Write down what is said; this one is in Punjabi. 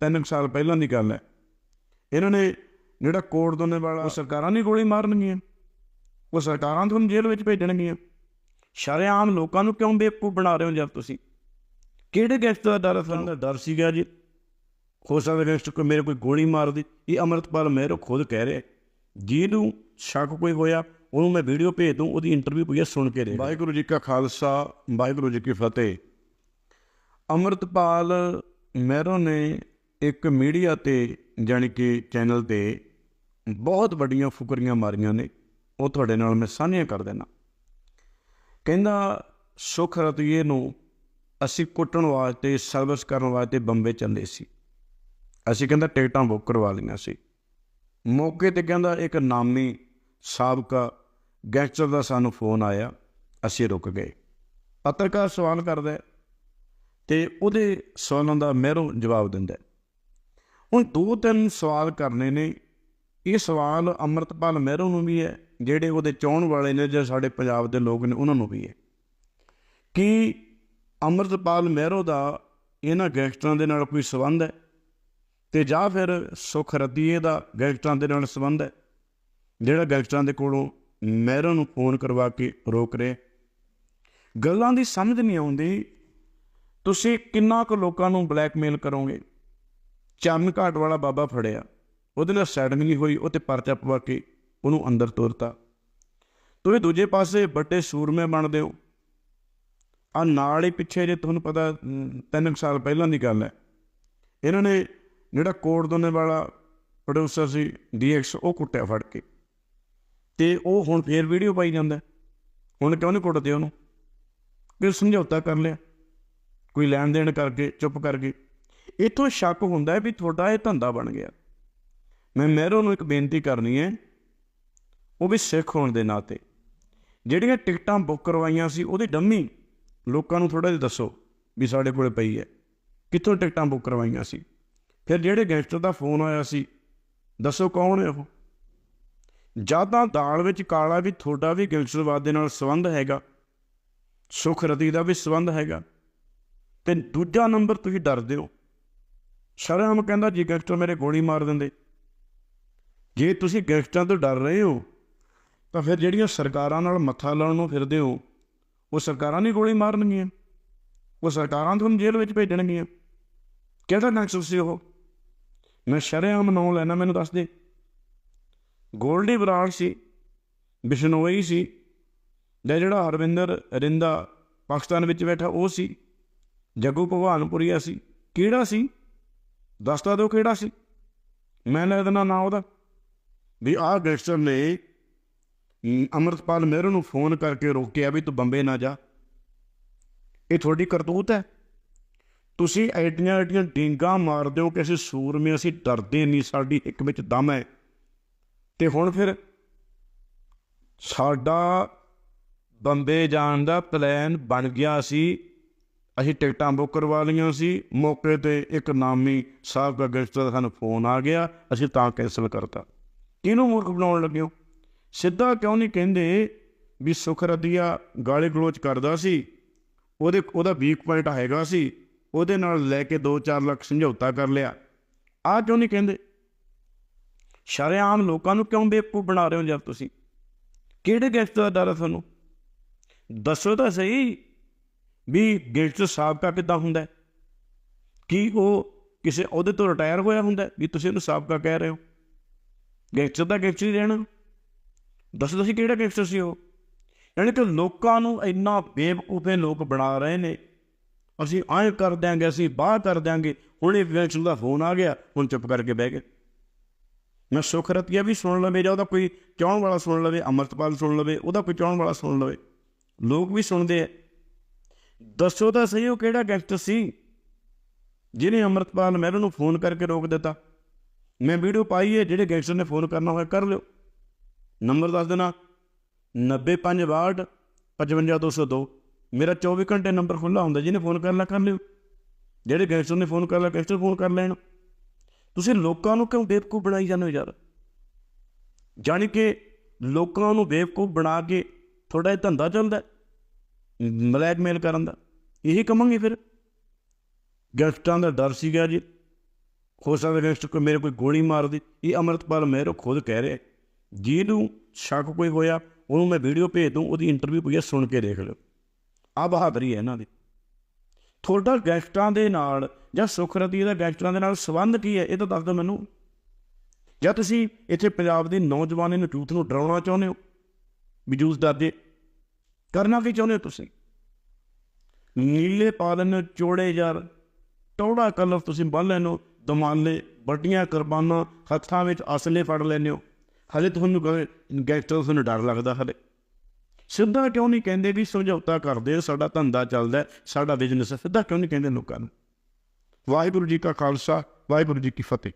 ਤਿੰਨ ਕੁ ਸਾਲ ਪਹਿਲਾਂ ਦੀ ਗੱਲ ਹੈ। ਇਹਨਾਂ ਨੇ ਜਿਹੜਾ ਕੋਟ ਦੋਨੇ ਵਾਲਾ ਉਹ ਸਰਕਾਰਾਂ ਨਹੀਂ ਗੋਲੀ ਮਾਰਨਗੀਆਂ। ਉਹ ਸਰਕਾਰਾਂ ਤੁਹਾਨੂੰ ਜੇਲ੍ਹ ਵਿੱਚ ਭੇਜਣਗੀਆਂ। ਸ਼ਰੇਆਮ ਲੋਕਾਂ ਨੂੰ ਕਿਉਂ ਬੇਵਕੂਫ ਬਣਾ ਰਹੇ ਹੋ ਜਦ ਤੁਸੀਂ? ਕਿਹੜੇ ਗੈਂਗਸਟਰ ਦਾ ਡਰ ਦਾ ਡਰ ਸੀਗਾ ਜੀ। ਹੋ ਸਕਦਾ ਗੈਂਗਸਟਰ ਕੋਈ ਮੇਰੇ ਕੋਈ ਗੋਲੀ ਮਾਰ ਦੇ। ਇਹ ਅਮਰਤਪਾਲ ਮਹਿਰੋ ਖੁਦ ਕਹਿ ਰਿਹਾ ਜਿਹਨੂੰ ਸ਼ੱਕ ਕੋਈ ਹੋਇਆ ਉਹਨੂੰ ਮੈਂ ਵੀਡੀਓ ਭੇਜ ਦੂੰ ਉਹਦੀ ਇੰਟਰਵਿਊ ਪਈ ਸੁਣ ਕੇ ਦੇ ਵਾਹਿਗੁਰੂ ਜੀ ਕਾ ਖਾਲਸਾ ਵਾਹਿਗੁਰੂ ਜੀ ਕੀ ਫਤਿਹ। ਅਮਰਤਪਾਲ ਮਹਿਰੋ ਨੇ ਇੱਕ ਮੀਡੀਆ ਤੇ ਜਾਣੀ ਕਿ ਚੈਨਲ ਤੇ ਬਹੁਤ ਵੱਡੀਆਂ ਫੁਕਰੀਆਂ ਮਾਰੀਆਂ ਨੇ, ਉਹ ਤੁਹਾਡੇ ਨਾਲ ਮੈਂ ਸਾਂਝੀਆਂ ਕਰ ਦੇਣਾ ਕਹਿੰਦਾ, ਸੁਖ ਰਤੀਏ ਨੂੰ ਅਸੀਂ ਕੁੱਟਣ ਵਾਸਤੇ, ਸਰਵਿਸ ਕਰਨ ਵਾਸਤੇ ਬੰਬੇ ਚੱਲੇ ਸੀ। ਅਸੀਂ ਕਹਿੰਦਾ ਟਿਕਟਾਂ ਬੁੱਕ ਕਰਵਾ ਲਈਆਂ ਸੀ। ਮੌਕੇ ਤੇ ਕਹਿੰਦਾ ਇੱਕ ਨਾਮੀ ਸਾਬਕਾ ਗੈਂਗਸਟਰ ਦਾ ਸਾਨੂੰ ਫੋਨ ਆਇਆ, ਅਸੀਂ ਰੁਕ ਗਏ। ਪੱਤਰਕਾਰ ਸਵਾਲ ਕਰਦਾ ਹੈ ਤੇ ਉਹਦੇ ਸਵਾਲਾਂ ਦਾ ਮਹਿਰੋਂ ਜਵਾਬ ਦਿੰਦਾ ਹੁਣ ਦੋ ਤਿੰਨ ਸਵਾਲ ਕਰਨੇ ਨੇ। ਇਹ ਸਵਾਲ ਅਮਰਤਪਾਲ ਮਹਿਰੋਂ ਨੂੰ ਵੀ ਹੈ, ਜਿਹੜੇ ਉਹਦੇ ਚਾਹਣ ਵਾਲੇ ਨੇ ਜਾਂ ਸਾਡੇ ਪੰਜਾਬ ਦੇ ਲੋਕ ਨੇ, ਉਹਨਾਂ ਨੂੰ ਵੀ ਹੈ। ਕਿ ਅਮਰਤਪਾਲ ਮਹਿਰੋ ਦਾ ਇਹਨਾਂ ਗੈਂਗਸਟਰਾਂ ਦੇ ਨਾਲ ਕੋਈ ਸਬੰਧ ਹੈ ਤੇ ਜਾਂ ਫਿਰ ਸੁਖ ਰਤੀਏ ਦਾ ਗੈਂਗਸਟਰਾਂ ਦੇ ਨਾਲ ਸਬੰਧ ਹੈ, ਜਿਹੜਾ ਗੈਂਗਸਟਰਾਂ ਦੇ ਕੋਲੋਂ ਮਹਿਰੋ ਨੂੰ ਫੋਨ ਕਰਵਾ ਕੇ ਰੋਕ ਰਿਹਾ ਗੱਲਾਂ ਦੀ ਸਮਝ ਨਹੀਂ ਆਉਂਦੀ, ਤੁਸੀਂ ਕਿੰਨਾ ਕੁ ਲੋਕਾਂ ਨੂੰ ਬਲੈਕਮੇਲ ਕਰੋਗੇ? ਚੰਨ ਘਾਟ ਵਾਲਾ ਬਾਬਾ ਫੜਿਆ। ਉਹਦੇ ਨਾਲ ਸੈਟਿੰਗ ਹੋਈ ਉਹ ਤੇ ਪਰਚਾ ਪਵਾ ਕੇ ਉਹਨੂੰ ਅੰਦਰ ਤੋਰਤਾ। ਤੁਸੀਂ ਦੂਜੇ ਪਾਸੇ ਵੱਡੇ ਸੂਰਮੇ ਬਣਦੇ ਹੋ। ਆ ਨਾਲ ਹੀ ਪਿੱਛੇ ਜੇ ਤੁਹਾਨੂੰ ਪਤਾ ਅਮ, ਤਿੰਨ ਕੁ ਸਾਲ ਪਹਿਲਾਂ ਦੀ ਗੱਲ ਹੈ। ਇਹਨਾਂ ਨੇ ਜਿਹੜਾ ਕੋਟ ਦੋਨੇ ਵਾਲਾ ਪ੍ਰੋਡਿਊਸਰ ਸੀ ਡੀਐਕਸ ਉਹ ਕੁੱਟਿਆ ਫੜ ਕੇ। ਤੇ ਉਹ ਹੁਣ ਫੇਰ ਵੀਡੀਓ ਪਾਈ ਜਾਂਦਾ। ਹੁਣ ਕਿਉਂ ਨਹੀਂ ਕੁੱਟਦੇ ਉਹਨੂੰ? ਕਿ ਸਮਝੌਤਾ ਕਰ ਲਿਆ। ਕੋਈ ਲੈਣ ਦੇਣ ਕਰਕੇ ਚੁੱਪ ਕਰ ਗਏ ਇਥੋਂ ਸ਼ੱਕ ਹੁੰਦਾ ਹੈ ਵੀ ਤੁਹਾਡਾ ਇਹ ਧੰਦਾ ਬਣ ਗਿਆ। ਮੈਂ ਮਹਿਰੋ ਨੂੰ ਇੱਕ ਬੇਨਤੀ ਕਰਨੀ ਹੈ, ਉਹ ਵੀ ਸਿੱਖ ਹੋਣ ਦੇ ਨਾਤੇ। ਜਿਹੜੀਆਂ ਟਿਕਟਾਂ ਬੁੱਕ ਕਰਵਾਈਆਂ ਸੀ, ਉਹਦੀ ਡੰਮੀ ਲੋਕਾਂ ਨੂੰ ਥੋੜਾ ਜਿਹਾ ਦੱਸੋ ਵੀ ਸਾਡੇ ਕੋਲੇ ਪਈ ਹੈ। ਕਿੱਥੋਂ ਟਿਕਟਾਂ ਬੁੱਕ ਕਰਵਾਈਆਂ ਸੀ? ਫਿਰ ਜਿਹੜੇ ਗੈਂਗਸਟਰ ਦਾ ਫੋਨ ਆਇਆ ਸੀ, ਦੱਸੋ ਕੌਣ ਹੈ ਉਹ? ਜਾਂ ਤਾਂ ਦਾਲ ਵਿੱਚ ਕਾਲਾ ਵੀ ਤੁਹਾਡਾ ਵੀ ਗੈਂਗਸਟਰਵਾਦ ਦੇ ਨਾਲ ਸੰਬੰਧ ਹੈਗਾ, ਸੁਖ ਰਤੀ ਦਾ ਵੀ ਸੰਬੰਧ ਹੈਗਾ, ਤੇ ਦੂਜਾ ਨੰਬਰ ਤੁਸੀਂ ਡਰਦੇ ਹੋ। ਸ਼ਰਮ ਕਹਿੰਦਾ ਜੀ ਗੈਂਗਸਟਰ ਮੇਰੇ ਗੋਲੀ ਮਾਰ ਦਿੰਦੇ। ਜੇ ਤੁਸੀਂ ਗੈਂਗਸਟਰਾਂ ਤੋਂ ਡਰ ਰਹੇ ਹੋ, ਤਾਂ ਫਿਰ ਜਿਹੜੀਆਂ ਸਰਕਾਰਾਂ ਨਾਲ ਮੱਥਾ ਲਾਉਣ ਨੂੰ ਫਿਰਦੇ ਹੋ, ਉਹ ਸਰਕਾਰਾਂ ਨਹੀਂ ਗੋਲੀ ਮਾਰਨਗੀਆਂ। ਉਹ ਸਰਕਾਰਾਂ ਤੁਹਾਨੂੰ ਜੇਲ੍ਹ ਵਿੱਚ ਭੇਜਣਗੀਆਂ। ਕਿਹੜਾ ਨਕਸਲ ਸੀ ਉਹ? ਮੈਂ ਸ਼ਰੇਆਮ ਨਾਂ ਲੈਣਾ, ਮੈਨੂੰ ਦੱਸ ਦੇ। ਗੋਲਡੀ ਬਰਾੜ ਸੀ, ਬਿਸ਼ਨੋਈ ਸੀ ਜਾਂ ਜਿਹੜਾ ਹਰਵਿੰਦਰ ਰਿੰਦਾ ਪਾਕਿਸਤਾਨ ਵਿੱਚ ਬੈਠਾ, ਉਹ ਸੀ। ਜੱਗੂ ਭਗਵਾਨਪੁਰੀਆ ਸੀ। ਕਿਹੜਾ ਸੀ? ਦੱਸ ਤਾਂ ਦਿਓ ਕਿਹੜਾ ਸੀ? ਮੈਂ ਲੈ ਦੇਣਾ ਨਾ ਉਹਦਾ। ਵੀ ਆਹ ਗੈਂਗਸਟਰ ਨੇ ਅਮ, ਅੰਮ੍ਰਿਤਪਾਲ ਮਹਿਰੋ ਨੂੰ ਫੋਨ ਕਰਕੇ ਰੋਕਿਆ ਵੀ ਤੂੰ ਬੰਬੇ ਨਾ ਜਾ। ਇਹ ਤੁਹਾਡੀ ਕਰਤੂਤ ਹੈ? ਤੁਸੀਂ ਐਡੀਆਂ ਐਡੀਆਂ ਡਿੰਗਾ ਮਾਰਦੇ ਹੋ ਕਿ ਅਸੀਂ ਸੂਰਮੇ ਅਸੀਂ ਡਰਦੇ ਨਹੀਂ ਸਾਡੀ ਇੱਕ ਵਿੱਚ ਦਮ ਹੈ। ਤੇ ਹੁਣ ਫਿਰ ਸਾਡਾ ਬੰਬੇ ਜਾਣ ਦਾ ਪਲਾਨ ਬਣ ਗਿਆ ਸੀ। ਅਸੀਂ ਟਿਕਟਾਂ ਬੁੱਕ ਕਰਵਾ ਲਈਆਂ ਸੀ। ਮੌਕੇ ਤੇ ਇੱਕ ਨਾਮੀ ਸਾਹਿਬ ਦਾ ਗੈਸਟ ਦਾ ਸਾਨੂੰ ਫੋਨ ਆ ਗਿਆ। ਅਸੀਂ ਤਾਂ ਕੈਂਸਲ ਕਰਤਾ। ਕਿਹਨੂੰ ਮੂਰਖ ਬਣਾਉਣ ਲੱਗੇ ਹੋ? ਸਿੱਧਾ ਕਿਉਂ ਨਹੀਂ ਕਹਿੰਦੇ ਵੀ ਸੁਖ ਰਦੀਆ ਗਾਲੀ ਗਲੋਚ ਕਰਦਾ ਸੀ? ਉਹਦੇ, ਉਹਦਾ ਵੀਕ ਪੁਆਇੰਟ ਹੈਗਾ ਸੀ। ਉਹਦੇ ਨਾਲ ਲੈ ਕੇ 2-4 ਲੱਖ ਸਮਝੌਤਾ ਕਰ ਲਿਆ। ਆਹ ਕਿਉਂ ਨਹੀਂ ਕਹਿੰਦੇ? ਸ਼ਰੇਆਮ ਲੋਕਾਂ ਨੂੰ ਕਿਉਂ ਬੇਵਕੂਫ ਬਣਾ ਰਹੇ ਹੋ ਜਦ ਤੁਸੀਂ? ਕਿਹੜੇ ਗੈਂਗਸਟਰ ਦਾ ਡਰ ਹੈ ਤੁਹਾਨੂੰ? ਦੱਸੋ ਤਾਂ ਸਹੀ। ਵੀ ਗੈਂਗਸਟਰ ਸਾਬਕਾ ਕਿੱਦਾਂ ਹੁੰਦਾ ਕੀ ਉਹ ਕਿਸੇ ਅਹੁਦੇ ਤੋਂ ਰਿਟਾਇਰ ਹੋਇਆ ਹੁੰਦਾ ਵੀ ਤੁਸੀਂ ਉਹਨੂੰ ਸਾਬਕਾ ਕਹਿ ਰਹੇ ਹੋ? ਗੈਂਗਸਟਰ ਦਾ ਗੈਂਗਸਟਰ ਹੀ ਰਹਿਣਾ। ਦੱਸੋ ਤੁਸੀਂ ਕਿਹੜਾ ਗੈਂਗਸਟਰ ਸੀ ਉਹ? ਯਾਨੀ ਕਿ ਲੋਕਾਂ ਨੂੰ ਇੰਨਾ ਬੇਵਕੂਫੇ ਲੋਕ ਬਣਾ ਰਹੇ ਨੇ। ਅਸੀਂ ਐਂ ਕਰ ਦਿਆਂਗੇ, ਅਸੀਂ ਬਾਹਰ ਕਰ ਦਿਆਂਗੇ। ਹੁਣ ਇਹ ਗੈਂਗਸਟਰ ਦਾ ਫੋਨ ਆ ਗਿਆ, ਹੁਣ ਚੁੱਪ ਕਰਕੇ ਬਹਿ ਗਏ। ਮੈਂ ਸੁਖ ਰਤੀਆ ਵੀ ਸੁਣ ਲਵੇ ਜਾਂ ਉਹਦਾ ਕੋਈ ਚਾਹਣ ਵਾਲਾ ਸੁਣ ਲਵੇ, ਅਮਰਤਪਾਲ ਸੁਣ ਲਵੇ, ਉਹਦਾ ਕੋਈ ਚਾਹਣ ਵਾਲਾ ਸੁਣ ਲਵੇ। ਲੋਕ ਵੀ ਸੁਣਦੇ ਆ। ਦੱਸੋ ਤਾਂ ਸਹੀ ਉਹ ਕਿਹੜਾ ਗੈਂਗਸਟਰ ਸੀ? ਜਿਹਨੇ ਅਮਰਤਪਾਲ ਮਹਿਰੂ ਨੂੰ ਫੋਨ ਕਰਕੇ ਰੋਕ ਦਿੱਤਾ। ਮੈਂ ਵੀਡੀਓ ਪਾਈ ਹੈ, ਜਿਹੜੇ ਗੈਂਗਸਟਰ ਨੇ ਫੋਨ ਕਰਨਾ ਹੋਇਆ, ਕਰ ਲਿਓ। ਨੰਬਰ ਦੱਸ ਦੇਣਾ। 90562 55202 ਮੇਰਾ 24 ਘੰਟੇ ਨੰਬਰ ਖੁੱਲਾ ਹੁੰਦਾ, ਜਿਹਨੇ ਫੋਨ ਕਰਨਾ ਕਰ ਲਿਓ। ਜਿਹੜੇ ਗੈਂਗਸਟਰ ਨੇ ਫੋਨ ਕਰ ਕਰਨਾ ਗੈਂਗਸਟਰ ਫੋਨ ਕਰ ਲੈਣ। ਤੁਸੀਂ ਲੋਕਾਂ ਨੂੰ ਕਿਉਂ ਬੇਵਕੂਫ ਬਣਾਈ ਜਾਂਦੇ ਹੋ ਯਾਰ? ਜਾਣੀ ਕਿ ਲੋਕਾਂ ਨੂੰ ਬੇਵਕੂਫ ਬਣਾ ਕੇ ਤੁਹਾਡਾ ਇਹ ਧੰਦਾ ਚੱਲਦਾ ਬਲੈਕਮੇਲ ਕਰਨ ਦਾ। ਇਹੀ ਕਮਾਂਗੇ ਫਿਰ। ਗੈਂਗਸਟਰਾਂ ਦਾ ਡਰ ਸੀਗਾ ਜੀ। ਹੋ ਸਕਦਾ ਗੈਂਗਸਟਰ ਕੋਈ ਮੇਰੇ ਕੋਈ ਗੋਲੀ ਮਾਰ ਦੇ। ਇਹ ਅਮਰਤਪਾਲ ਮਹਿਰੋ ਖੁਦ ਕਹਿ ਰਿਹਾ ਜਿਹਨੂੰ ਸ਼ੱਕ ਕੋਈ ਹੋਇਆ, ਉਹਨੂੰ ਮੈਂ ਵੀਡੀਓ ਭੇਜ ਦੂੰ ਉਹਦੀ ਇੰਟਰਵਿਊ ਪਈ ਹੈ, ਸੁਣ ਕੇ ਦੇਖ ਲਿਓ। ਆ ਬਹਾਦਰੀ ਹੈ ਇਹਨਾਂ ਦੀ। ਤੁਹਾਡਾ ਗੈਂਗਸਟਰਾਂ ਦੇ ਨਾਲ ਜਾਂ ਸੁਖਰਤੀ ਦਾ ਗੈਂਗਸਟਰਾਂ ਦੇ ਨਾਲ ਸੰਬੰਧ ਕੀ ਹੈ? ਇਹ ਤਾਂ ਦੱਸ ਦਿਓ ਮੈਨੂੰ। ਜਾਂ ਤੁਸੀਂ ਇੱਥੇ ਪੰਜਾਬ ਦੇ ਨੌਜਵਾਨੀ ਨੂੰ ਯੂਥ ਨੂੰ ਡਰਾਉਣਾ ਚਾਹੁੰਦੇ ਹੋ? ਵੀ ਜੂਸ ਡਰਦੇ ਕਰਨਾ ਕੀ ਚਾਹੁੰਦੇ ਹੋ ਤੁਸੀਂ? ਨੀਲੇ ਪਾ ਪਾਦਨ ਚੋੜੇ ਯਾਰ ਟੌੜਾ ਕਲਫ ਤੁਸੀਂ ਬੰਨ ਲੈਨੋ ਦਮਾਲੇ, ਵੱਡੀਆਂ ਕੁਰਬਾਨਾਂ, ਹੱਥਾਂ ਵਿੱਚ ਅਸਲੇ ਫੜ ਲੈਂਦੇ ਹੋ। ਹਲੇ ਤੁਹਾਨੂੰ ਗੈਂਗਸਟਰ ਤੁਹਾਨੂੰ ਡਰ ਲੱਗਦਾ ਹਲੇ ਸਿੱਧਾ ਕਿਉਂ ਨਹੀਂ ਕਹਿੰਦੇ ਵੀ ਸਮਝੌਤਾ ਕਰਦੇ, ਸਾਡਾ ਧੰਦਾ ਚੱਲਦਾ, ਸਾਡਾ ਬਿਜ਼ਨਸ ਹੈ। ਸਿੱਧਾ ਕਿਉਂ ਨਹੀਂ ਕਹਿੰਦੇ ਲੋਕਾਂ ਨੂੰ? ਵਾਹਿਗੁਰੂ ਜੀ ਕਾ ਖਾਲਸਾ, ਵਾਹਿਗੁਰੂ ਜੀ ਕੀ ਫਤਿਹ।